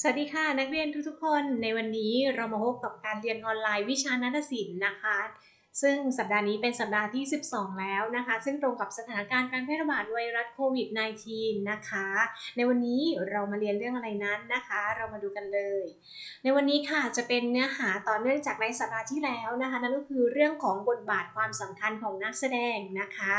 สวัสดีค่ะ นักเรียนทุกๆคนในวันนี้เรามาพบกับการเรียนออนไลน์วิชานาฏศิลป์นะคะ ซึ่งสัปดาห์นี้เป็นสัปดาห์ที่ 12 แล้วนะคะ ซึ่งตรงกับสถานการณ์การแพร่ระบาดไวรัสโควิด -19 นะคะ ในวันนี้เรามาเรียนเรื่องอะไรนั้นนะคะ เรามาดูกันเลย ในวันนี้ค่ะจะเป็นเนื้อหาต่อเนื่องจากในสัปดาห์ที่แล้วนะคะ นั่นก็คือเรื่องของบทบาทความสำคัญของนักแสดงนะคะ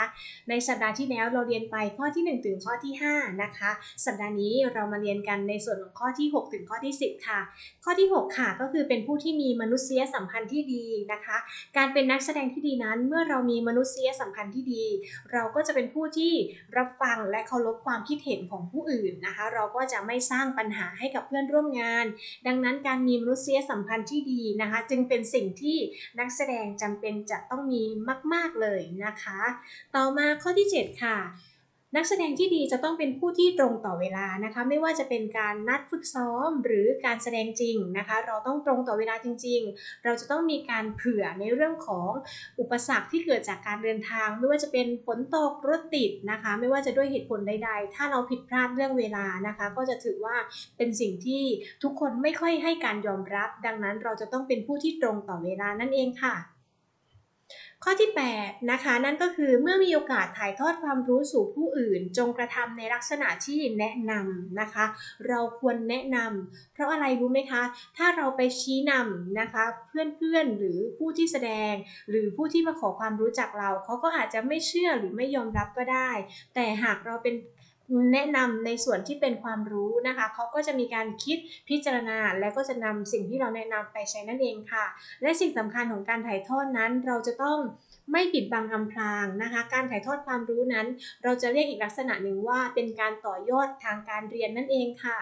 ในสัปดาห์ที่แล้วเราเรียนไปข้อที่ 1 ถึงข้อที่ 5 นะคะ สัปดาห์นี้เรามาเรียนกันในส่วนของข้อที่ 6 ถึงข้อที่ 10 ค่ะ ข้อที่ 6 ค่ะก็คือเป็นผู้ที่มีมนุษยสัมพันธ์ที่ดีนะคะ การเป็นนักแสดงที่ดีนั้น เมื่อเรามีมนุษยสัมพันธ์ที่ดี เราก็จะเป็นผู้ที่รับฟังและเคารพความคิดเห็นของผู้อื่นนะคะ เราก็จะไม่สร้างปัญหาให้กับเพื่อนร่วมงาน ดังนั้นการมีมนุษยสัมพันธ์ที่ดีนะคะ จึงเป็นสิ่งที่นักแสดงจำเป็นจะต้องมีมาก ๆเลยนะคะ ต่อมาข้อที่ 7 ค่ะ นักแสดงที่ดีจะต้องเป็นผู้ที่ตรงต่อเวลานะคะ ไม่ว่าจะเป็นการนัดฝึกซ้อมหรือการแสดงจริงนะคะ เราต้องตรงต่อเวลาจริง ๆ เราจะต้องมีการเผื่อในเรื่องของอุปสรรคที่เกิดจากการเดินทาง ไม่ว่าจะเป็นฝนตกรถติดนะคะ ไม่ว่าจะด้วยเหตุผลใด ๆ ถ้าเราผิดพลาดเรื่องเวลานะคะ ก็จะถือว่าเป็นสิ่งที่ทุกคนไม่ค่อยให้การยอมรับ ดังนั้นเราจะต้องเป็นผู้ที่ตรงต่อเวลานั่นเองค่ะ ข้อที่ 8 นะคะ นั่นก็คือเมื่อมีโอกาสถ่ายทอดความรู้สู่ผู้อื่น จงกระทำในลักษณะที่แนะนำนะคะ เราควรแนะนำเพราะอะไรรู้ไหมคะ ถ้าเราไปชี้นำนะคะเพื่อนๆหรือผู้ที่แสดง หรือผู้ที่มาขอความรู้จักเราเขาก็อาจจะไม่เชื่อหรือไม่ยอมรับก็ได้ แต่หากเราเป็น แนะนำในส่วนที่เป็นความรู้นะคะเขาก็จะมีการคิดพิจารณา และก็จะนำสิ่งที่เราแนะนำไปใช้นั่นเองค่ะ และสิ่งสำคัญของการถ่ายทอดนั้น เราจะต้องไม่ปิดบังอำพรางนะคะ การถ่ายทอดความรู้นั้น เราจะเรียกอีกลักษณะหนึ่งว่าเป็นการต่อยอดทางการเรียนนั่นเองค่ะ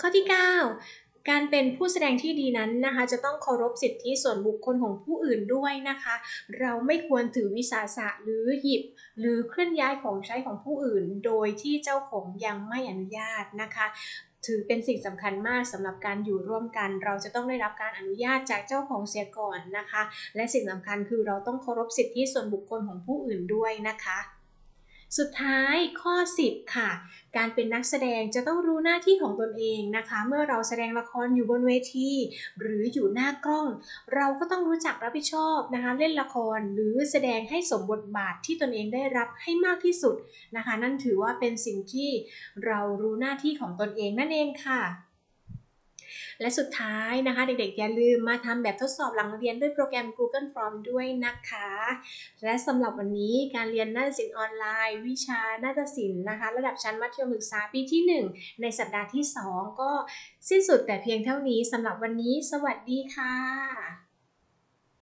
ข้อที่ 9 การเป็นผู้แสดงที่ดีนั้นนะคะ จะต้องเคารพสิทธิส่วนบุคคลของผู้อื่นด้วยนะคะ เราไม่ควรถือวิสาสะหรือหยิบ หรือเคลื่อนย้ายของใช้ของผู้อื่น โดยที่เจ้าของยังไม่อนุญาตนะคะถือเป็นสิ่งสำคัญมากสำหรับการอยู่ร่วมกัน เราจะต้องได้รับการอนุญาตจากเจ้าของเสียก่อนนะคะ และสิ่งสำคัญคือเราต้องเคารพสิทธิส่วนบุคคลของผู้อื่นด้วยนะคะ สุดท้ายข้อ 10 ค่ะ การเป็นนักแสดงจะต้องรู้หน้าที่ของตนเองนะคะ เมื่อเราแสดงละครอยู่บนเวที หรืออยู่หน้ากล้อง เราก็ต้องรู้จักรับผิดชอบนะคะ เล่นละครหรือแสดงให้สมบทบาทที่ตนเองได้รับให้มากที่สุดนะคะ นั่นถือว่าเป็นสิ่งที่เรารู้หน้าที่ของตนเองนั่นเองค่ะ และสุดท้ายนะคะ เด็กๆ อย่าลืมมาทำแบบทดสอบหลังเรียนด้วยโปรแกรม Google Form ด้วยนะคะ และสำหรับวันนี้การเรียนนาฏศิลป์ออนไลน์ วิชานาฏศิลป์นะคะ ระดับชั้นมัธยมศึกษาปีที่ 1 ในสัปดาห์ที่ 2 ก็สิ้นสุดแต่เพียงเท่านี้สำหรับวันนี้ สวัสดีค่ะ